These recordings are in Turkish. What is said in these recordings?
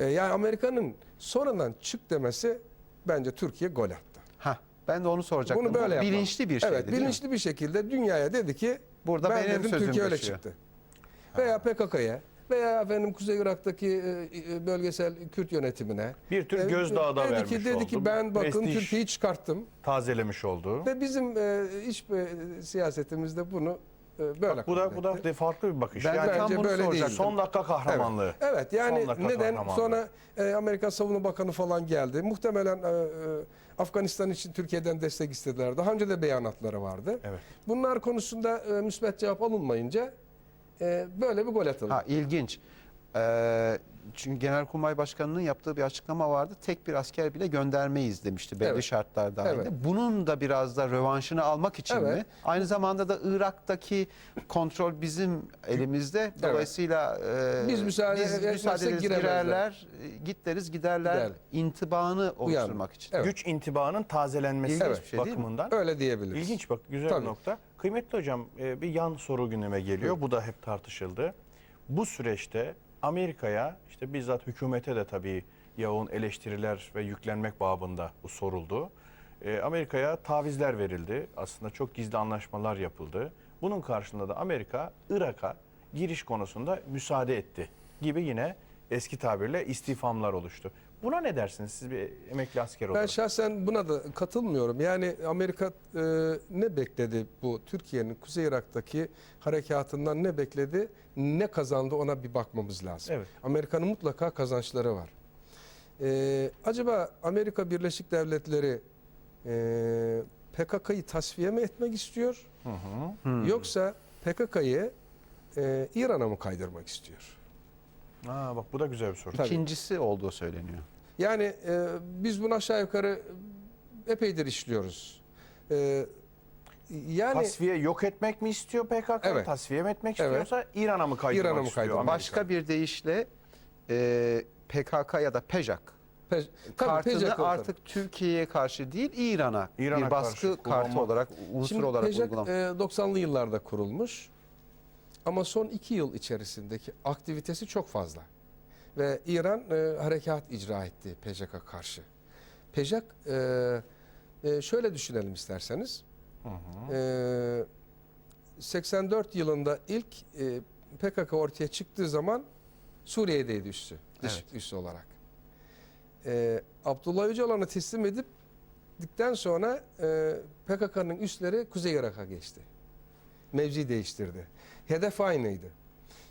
E, yani Amerika'nın sonradan çık demesi bence Türkiye gol attı. Ha, ben de onu soracaktım. Bunu böyle yapmak. bilinçli bir şeydi Evet, değil mi? bilinçli bir şekilde dünyaya dedi ki Burada ben benim dedim sözüm Türkiye öyle çıktı. Veya PKK'ya veya efendim Kuzey Irak'taki e, e, bölgesel Kürt yönetimine. Bir tür E, gözdağı da dedi vermiş ki, Dedi oldu. ki ben bakın Prestij Türkiye'yi çıkarttım. tazelemiş oldu. Ve bizim e, iç e, siyasetimizde bunu e, böyle Bu da bu da farklı bir bakış. Ben yani Bence bunu böyle değil. son dakika kahramanlığı. Evet yani Son dakika neden sonra e, Amerikan Savunma Bakanı falan geldi. Muhtemelen e, e, Afganistan için Türkiye'den destek istediler. Daha önce de beyanatları vardı. Evet. Bunlar konusunda e, müsbet cevap alınmayınca e, böyle bir gol atıldı. Ha ilginç. Ee, çünkü Genelkurmay Başkanı'nın yaptığı bir açıklama vardı. Tek bir asker bile göndermeyiz demişti belli Evet. şartlar dahilinde. Evet. Bunun da biraz da rövanşını almak için Evet. mi? Aynı zamanda da Irak'taki kontrol bizim elimizde. Dolayısıyla e, Biz müsaade biz müsaade ederiz, girerler, git deriz giderler Gider. intibağını oluşturmak için. Evet. Güç intibaının tazelenmesi İlginç bir şey değil mi? bakımından. Öyle diyebiliriz. İlginç bak güzel Tabii. nokta. Kıymetli hocam e, bir yan soru gündeme geliyor. Bu da hep tartışıldı. Bu süreçte Amerika'ya işte bizzat hükümete de tabii yoğun eleştiriler ve yüklenmek babında bu soruldu. E, Amerika'ya tavizler verildi. Aslında çok gizli anlaşmalar yapıldı. Bunun karşılığında da Amerika Irak'a giriş konusunda müsaade etti gibi yine eski tabirle istifamlar oluştu. Buna ne dersiniz siz bir emekli asker Ben olarak? şahsen buna da katılmıyorum. Yani Amerika e, ne bekledi bu Türkiye'nin Kuzey Irak'taki harekatından ne bekledi, ne kazandı ona bir bakmamız lazım. Evet. Amerika'nın mutlaka kazançları var. E, acaba Amerika Birleşik Devletleri e, PKK'yı tasfiye mi etmek istiyor? Yoksa PKK'yı e, İran'a mı kaydırmak istiyor? Aa, bak bu da güzel bir soru. Tabii. İkincisi olduğu söyleniyor. Yani e, biz bunu aşağı yukarı epeydir işliyoruz. E, yani Tasfiye yok etmek mi istiyor PKK? Evet. Tasfiye mi etmek Evet. istiyorsa İran'a mı kaydırmak İran'a mı istiyor? kaydırmak? Amerika? Başka bir deyişle e, PKK ya da PEJAK Pe- tabii kartını PJK artık Türkiye'ye karşı değil İran'a İran'a bir baskı karşı kartı kullanmak. olarak unsur Şimdi olarak PJK, uygulamak. e, 90'lı yıllarda kurulmuş. Ama son iki yıl içerisindeki aktivitesi çok fazla. Ve İran e, harekat icra etti PJK karşı. PJK e, e, şöyle düşünelim isterseniz. E, 84 yılında ilk e, PKK ortaya çıktığı zaman Suriye'deydi üssü. Dış Evet. üssü olarak. E, Abdullah Öcalan'ı teslim edip Dikten sonra e, PKK'nın üsleri Kuzey Irak'a geçti. Mevzi değiştirdi. Hedef aynıydı.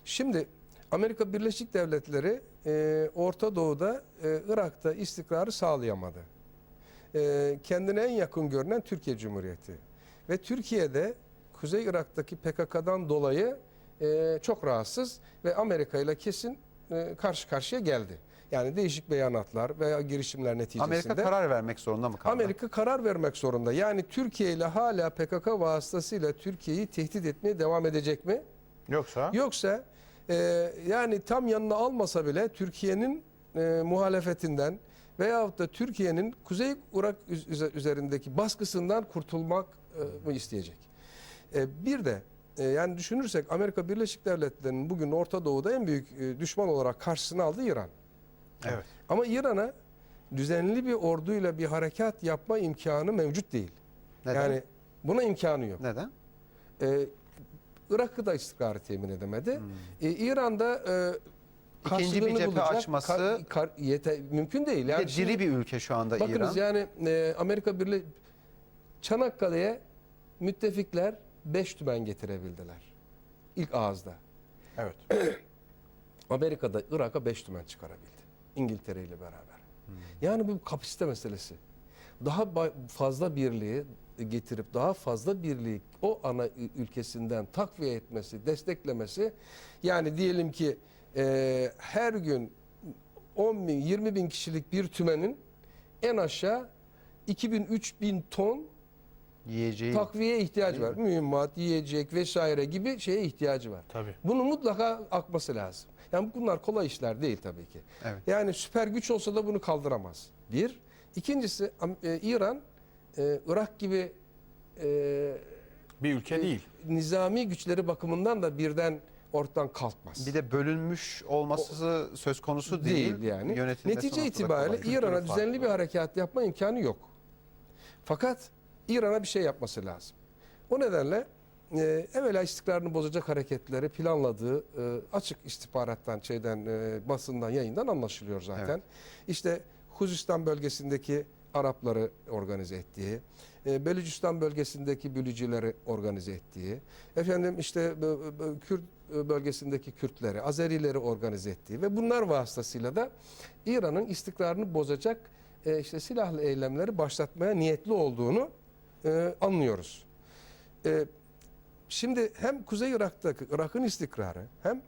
Şimdi Amerika Birleşik Devletleri e, Orta Doğu'da, e, Irak'ta istikrarı sağlayamadı. E, kendine en yakın görünen Türkiye Cumhuriyeti. Ve Türkiye'de Kuzey Irak'taki PKK'dan dolayı e, çok rahatsız ve Amerika ile kesin e, karşı karşıya geldi. Yani değişik beyanatlar veya girişimler neticesinde. Amerika karar vermek zorunda mı kaldı? Amerika karar vermek zorunda. Yani Türkiye ile hala PKK vasıtasıyla Türkiye'yi tehdit etmeye devam edecek mi? Yoksa Yoksa e, yani tam yanına almasa bile Türkiye'nin e, muhalefetinden veyahut da Türkiye'nin Kuzey Irak üz- üze- üzerindeki baskısından kurtulmak e, mı isteyecek? E, bir de e, yani düşünürsek Amerika Birleşik Devletleri'nin bugün Orta Doğu'da en büyük düşman olarak karşısına aldığı İran. Evet. Ama İran'a düzenli bir orduyla bir harekat yapma imkanı mevcut değil. Neden? Yani buna imkanı yok. Neden? Ee, Irak'ı da istikrarı temin edemedi. Ee, İran'da e, Hmm. İkinci bir cephe bulacak açması- kar- kar- yete- mümkün değil. Bir Yani şimdi diri bir ülke şu anda İran. bakınız yani e, Amerika Birleşik Çanakkale'ye müttefikler 5 tümen getirebildiler. İlk ağızda. Evet. Amerika'da Irak'a 5 tümen çıkarabildi. İngiltere ile beraber. Yani bu kapasite meselesi. Daha fazla birliği getirip daha fazla birliği o ana ülkesinden takviye etmesi, desteklemesi yani diyelim ki e, her gün 10 bin, 20 bin kişilik bir tümenin en aşağı 2000, 3000 ton Yiyeceği takviye ihtiyacı var. Mühimmat, yiyecek vesaire gibi şeye ihtiyacı var. Tabii. Bunun mutlaka akması lazım. Yani bunlar kolay işler değil tabii ki. Evet. Yani süper güç olsa da bunu kaldıramaz. Bir. İkincisi e, İran, e, Irak gibi e, Bir ülke değil. nizami güçleri bakımından da birden ortadan kalkmaz. Bir de bölünmüş olması söz konusu değil. değil yani. Netice itibariyle. İran'a düzenli farklı. bir harekat yapma imkanı yok. Fakat İran'a bir şey yapması lazım. O nedenle e, evvela istikrarını bozacak hareketleri planladığı e, açık istihbarattan, şeyden, e, basından, yayından anlaşılıyor zaten. Evet. İşte Huzistan bölgesindeki Arapları organize ettiği, e, Belucistan bölgesindeki bülücüleri organize ettiği, efendim işte b- b- Kürt e, bölgesindeki Kürtleri, Azerileri organize ettiği ve bunlar vasıtasıyla da İran'ın istikrarını bozacak e, işte silahlı eylemleri başlatmaya niyetli olduğunu e, anlıyoruz. E, şimdi hem Kuzey Irak'taki Irak'ın istikrarı hem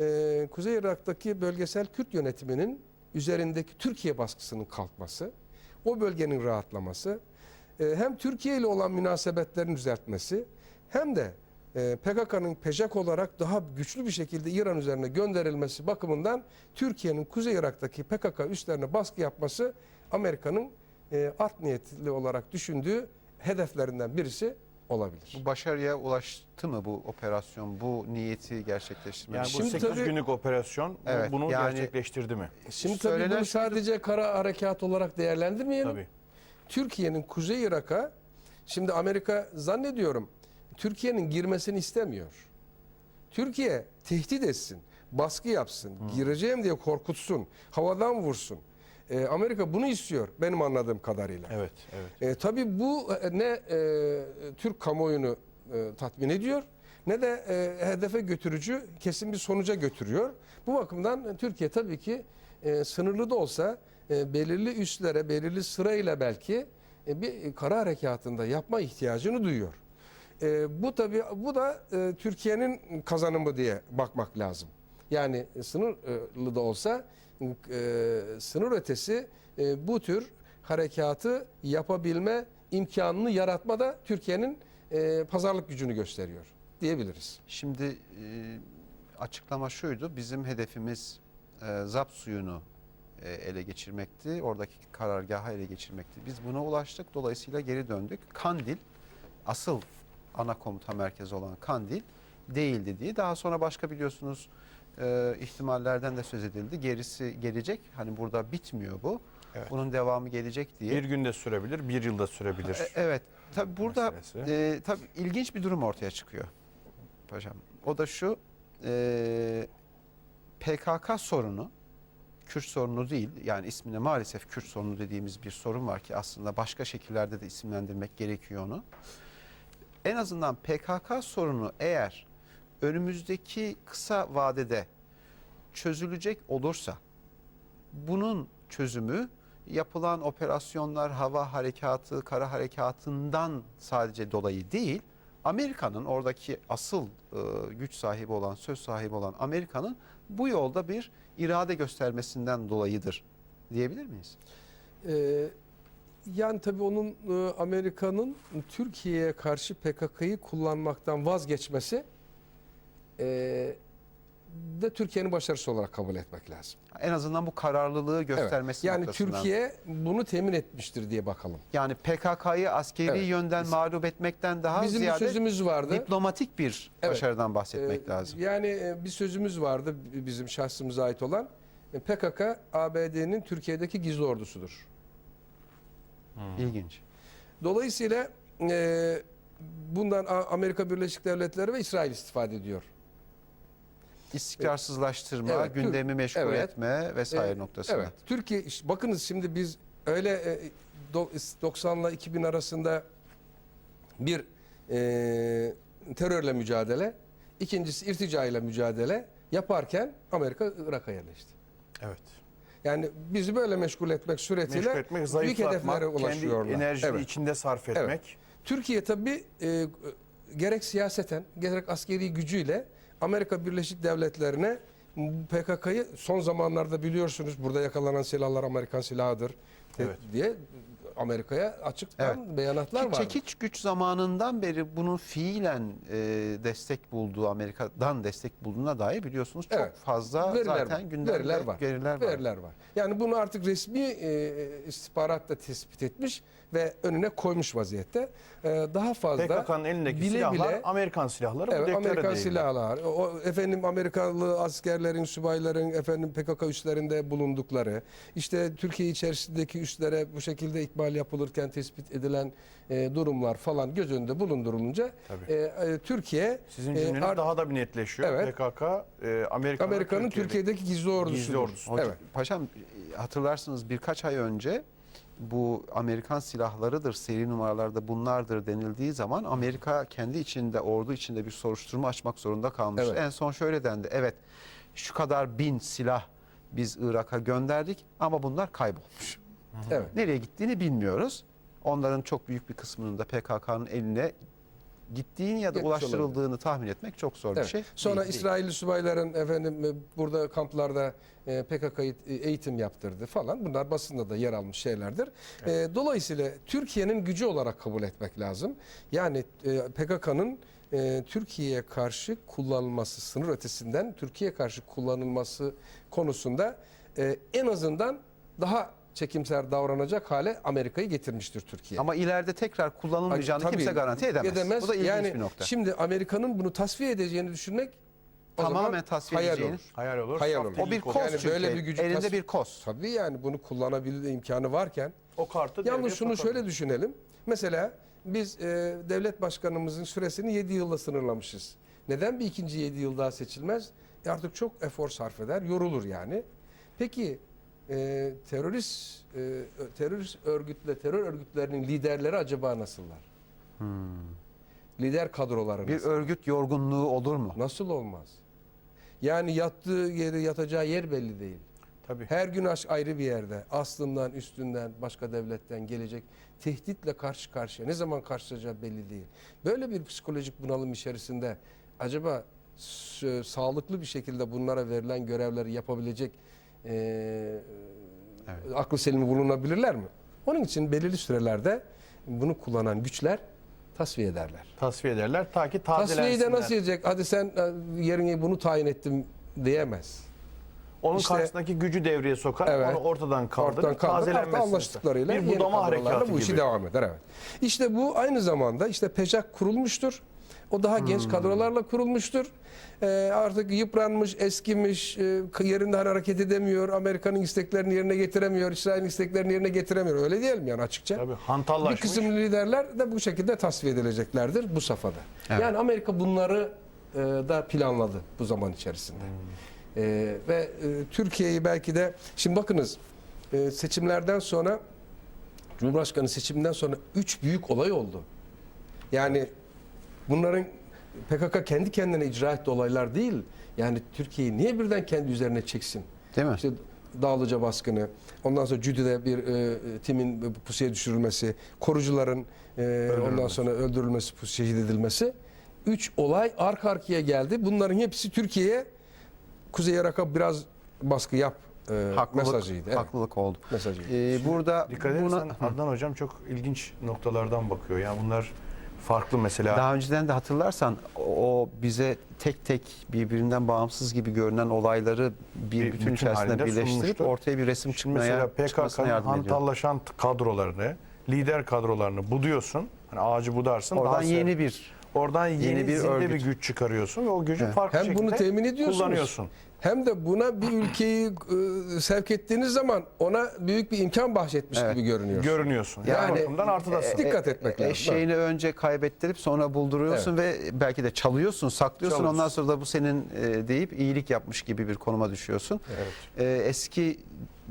e, Kuzey Irak'taki bölgesel Kürt yönetiminin üzerindeki Türkiye baskısının kalkması, o bölgenin rahatlaması, e, hem Türkiye ile olan münasebetlerin düzeltmesi hem de e, PKK'nın PEJAK olarak daha güçlü bir şekilde İran üzerine gönderilmesi bakımından Türkiye'nin Kuzey Irak'taki PKK üslerine baskı yapması Amerika'nın e, art niyetli olarak düşündüğü hedeflerinden birisi olabilir. Bu başarıya ulaştı mı bu operasyon, bu niyeti gerçekleştirmek? Yani bu Şimdi 8 tabii- günlük operasyon Evet, bunu yani- gerçekleştirdi mi? Şimdi tabii bunu sadece kara harekat olarak değerlendirmeyelim. Tabii. Türkiye'nin Kuzey Irak'a şimdi Amerika zannediyorum Türkiye'nin girmesini istemiyor. Türkiye tehdit etsin, baskı yapsın, gireceğim diye korkutsun, havadan vursun. Ee, Amerika bunu istiyor benim anladığım kadarıyla. Evet, evet. E, tabii bu e, ne e, Türk kamuoyunu e, tatmin ediyor ne de e, hedefe götürücü kesin bir sonuca götürüyor. Bu bakımdan e, Türkiye tabii ki e, sınırlı da olsa e, belirli üslere, belirli sırayla belki e, bir kara harekatında yapma ihtiyacını duyuyor. E, bu tabii bu da e, Türkiye'nin kazanımı diye bakmak lazım. Yani sınırlı da olsa e, sınır ötesi e, bu tür harekatı yapabilme imkanını yaratma da Türkiye'nin e, pazarlık gücünü gösteriyor diyebiliriz. Şimdi e, açıklama şuydu. Bizim hedefimiz e, ZAP suyunu e, ele geçirmekti. Oradaki karargahı ele geçirmekti. Biz buna ulaştık. Dolayısıyla geri döndük. Kandil asıl ana komuta merkezi olan Kandil değildi diye. Daha sonra başka biliyorsunuz e, ihtimallerden de söz edildi. Gerisi gelecek. Hani burada bitmiyor bu. Evet. Bunun devamı gelecek diye. Bir günde sürebilir, bir yılda sürebilir. E, Evet. Tabii burada meselesi. e, tabii ilginç bir durum ortaya çıkıyor. Paşam. O da şu. e, PKK sorunu Kürt sorunu değil. Yani ismine maalesef Kürt sorunu dediğimiz bir sorun var ki aslında başka şekillerde de isimlendirmek gerekiyor onu. En azından PKK sorunu eğer önümüzdeki kısa vadede çözülecek olursa bunun çözümü yapılan operasyonlar, hava harekatı, kara harekatından sadece dolayı değil, Amerika'nın oradaki asıl e, güç sahibi olan, söz sahibi olan Amerika'nın bu yolda bir irade göstermesinden dolayıdır diyebilir miyiz? E, yani tabii onun e, Amerika'nın Türkiye'ye karşı PKK'yı kullanmaktan vazgeçmesi e, de Türkiye'nin başarısı olarak kabul etmek lazım. En azından bu kararlılığı Evet. göstermesi Yani noktasından. Türkiye bunu temin etmiştir diye bakalım. yani PKK'yı askeri Evet. yönden mağlup etmekten daha Bizim bir ziyade sözümüz vardı. diplomatik bir Evet. başarıdan bahsetmek Ee, lazım. Yani e, bir sözümüz vardı bizim şahsımıza ait olan. E, PKK ABD'nin Türkiye'deki gizli ordusudur. İlginç. Dolayısıyla e, bundan Amerika Birleşik Devletleri ve İsrail istifade ediyor. İstikrarsızlaştırma, Evet, gündemi meşgul evet. etme vesaire E, noktasında. Evet. Türkiye bakınız şimdi biz öyle e, do- 90 ile 2000 arasında bir e, terörle mücadele, ikincisi irtica ile mücadele yaparken Amerika Irak'a yerleşti. Evet. Yani bizi böyle meşgul etmek suretiyle Meşgul etmek, büyük hedeflere kendi ulaşıyorlar. enerjini Evet. içinde sarf etmek. Türkiye tabii e, gerek siyaseten gerek askeri gücüyle Amerika Birleşik Devletleri'ne PKK'yı son zamanlarda biliyorsunuz burada yakalanan silahlar Amerikan silahıdır Evet. diye Amerika'ya açıktan Evet. beyanatlar var. çekiç güç zamanından beri bunun fiilen e, destek bulduğu Amerika'dan destek bulduğuna dair biliyorsunuz çok Evet. fazla Veriler zaten gündemde veriler var. veriler var. Veriler var. Yani bunu artık resmi e, istihbarat da tespit etmiş ve önüne koymuş vaziyette. E, daha fazla PKK'nın elindeki bile silahlar bile- Amerikan silahları bu Evet, deklare Amerikan değiller. silahlar, o efendim Amerikalı askerlerin, subayların efendim PKK üslerinde bulundukları, işte Türkiye içerisindeki üslere bu şekilde ikbal yapılırken tespit edilen e, durumlar falan göz önünde bulundurulunca e, e, Türkiye Sizin e, cümleniz art- daha da bir netleşiyor. Evet. PKK e, Amerika'nın, Amerika'nın Türkiye'deki- Türkiye'deki gizli ordusu. Gizli ordusu. Evet. Paşam e, hatırlarsınız birkaç ay önce bu Amerikan silahlarıdır, seri numaralarda bunlardır denildiği zaman Amerika kendi içinde, ordu içinde bir soruşturma açmak zorunda kalmıştı. Evet. En son şöyle dendi, evet şu kadar bin silah biz Irak'a gönderdik ama bunlar kaybolmuş. Evet. Nereye gittiğini bilmiyoruz. Onların çok büyük bir kısmının da PKK'nın eline gittiğini ya da Gitmiş ulaştırıldığını tahmin etmek çok zor bir Evet. şey. Sonra değil, değil. İsrailli subayların efendim e, burada kamplarda e, PKK'yı e, eğitim yaptırdı falan. Bunlar basında da yer almış şeylerdir. E, dolayısıyla Türkiye'nin gücü olarak kabul etmek lazım. Yani PKK'nın Türkiye'ye karşı kullanılması sınır ötesinden Türkiye'ye karşı kullanılması konusunda en azından daha çekimser davranacak hale Amerika'yı getirmiştir Türkiye. Ama ileride tekrar kullanılmayacağını Tabii, kimse garanti edemez. Bu da ilginç yani bir nokta. Şimdi Amerika'nın bunu tasfiye edeceğini düşünmek o Tamamen tasfiye hayal edeceğini. olur. Hayal olur. Hayal olur. O bir koz Yani çünkü. böyle bir gücü Elinde tas- bir koz. Tabii yani bunu kullanabilme imkanı varken. O kartı Yalnız şunu sokabilir. şöyle düşünelim. Mesela biz e, devlet başkanımızın süresini 7 yılla sınırlamışız. Neden bir ikinci 7 yıl daha seçilmez? E artık çok efor sarf eder, yorulur yani. Peki e, terörist e, terörist örgütle terör örgütlerinin liderleri acaba nasıllar? Lider kadroları Hmm. Bir nasıl? örgüt yorgunluğu olur mu? Nasıl olmaz? Yani yattığı yeri yatacağı yer belli değil. Tabii. Her gün aş ayrı bir yerde. Aslından, üstünden, başka devletten gelecek tehditle karşı karşıya. Ne zaman karşılaşacağı belli değil. Böyle bir psikolojik bunalım içerisinde acaba sağlıklı bir şekilde bunlara verilen görevleri yapabilecek e, Evet. aklı selimi bulunabilirler mi? Onun için belirli sürelerde bunu kullanan güçler tasfiye ederler. Tasfiye ederler ta ki Tasfiyeyi de nasıl edecek? Hadi sen e, yerine bunu tayin ettim diyemez. Onun İşte- karşısındaki gücü devreye sokar, Evet. onu ortadan kaldırır, Ortadan kaldırıp artı tazelenmesini anlaştıklarıyla. Bir budama harekatı bu işi gibi. devam eder. Evet. İşte bu aynı zamanda işte PEJAK kurulmuştur. O daha Hmm. genç kadrolarla kurulmuştur. Ee, artık yıpranmış, eskimiş, e, yerinden hareket edemiyor. Amerika'nın isteklerini yerine getiremiyor. İsrail'in isteklerini yerine getiremiyor. Öyle diyelim yani açıkça. Tabii Bir hantallaşmış. kısım liderler de bu şekilde tasfiye edileceklerdir bu safhada. Evet. Yani Amerika bunları e, da planladı bu zaman içerisinde. E, ve e, Türkiye'yi belki de şimdi bakınız e, seçimlerden sonra Cumhurbaşkanı seçiminden sonra üç büyük olay oldu. Yani bunların PKK kendi kendine icra ettiği olaylar değil. Yani Türkiye'yi niye birden kendi üzerine çeksin? Değil mi? İşte Dağlıca baskını, ondan sonra Cüdü'de bir e, timin pusuya düşürülmesi, korucuların e, ondan sonra öldürülmesi, şehit edilmesi. Üç olay arka arkaya geldi. Bunların hepsi Türkiye'ye Kuzey Irak'a biraz baskı yap e, Haklılık, mesajıydı. Evet, haklılık oldu. mesajıydı. Ee, burada Dikkat buna edersen Adnan Hocam çok ilginç noktalardan bakıyor. Yani bunlar farklı mesela. daha önceden de hatırlarsan o bize tek tek birbirinden bağımsız gibi görünen olayları bir, Bir bütün, bütün içerisinde birleştirip sunmuştu. ortaya bir resim çıkmaya mesela PKK'nın yardım ediyor. hantallaşan kadrolarını, lider kadrolarını buduyorsun. Hani ağacı budarsın. Oradan daha yeni bir oradan yeni, yeni bir bir güç çıkarıyorsun ve o gücü Evet. farklı Hem şekilde bunu temin ediyorsunuz. kullanıyorsun. Hem de buna bir ülkeyi e, sevk ettiğiniz zaman ona büyük bir imkan bahşetmiş Evet. gibi görünüyor. Görünüyorsun. Yani- Yani, artıdasın. Dikkat etmek lazım. Eşeğini önce kaybettirip sonra bulduruyorsun ve belki de çalıyorsun, saklıyorsun. Çalıyorsun. Ondan sonra da bu senin e, deyip iyilik yapmış gibi bir konuma düşüyorsun. Evet. E, eski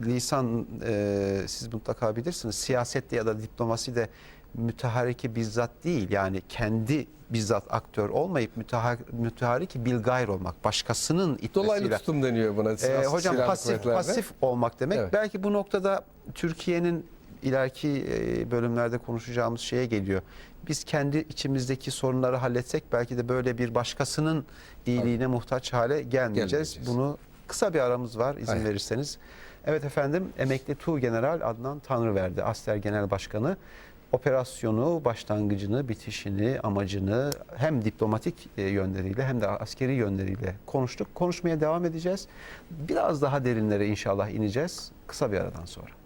lisan e, siz mutlaka bilirsiniz. Siyasette ya da diplomaside müteharriki bizzat değil. Yani kendi bizzat aktör olmayıp mütehar, müteharriki bilgayr olmak. Başkasının Dolaylı itmesiyle. tutum deniyor buna. Ee, silah- hocam pasif pasif olmak demek. Evet. Belki bu noktada Türkiye'nin ileriki e, bölümlerde konuşacağımız şeye geliyor. Biz kendi içimizdeki sorunları halletsek belki de böyle bir başkasının iyiliğine muhtaç hale gelmeyeceğiz. Gelmeyeceğiz. Bunu Kısa bir aramız var izin Hayır. verirseniz. Evet efendim emekli Tuğ General Adnan Tanrıverdi Aster Genel Başkanı operasyonu, başlangıcını, bitişini, amacını hem diplomatik e, yönleriyle hem de askeri yönleriyle konuştuk. Konuşmaya devam edeceğiz. Biraz daha derinlere inşallah ineceğiz kısa bir aradan sonra.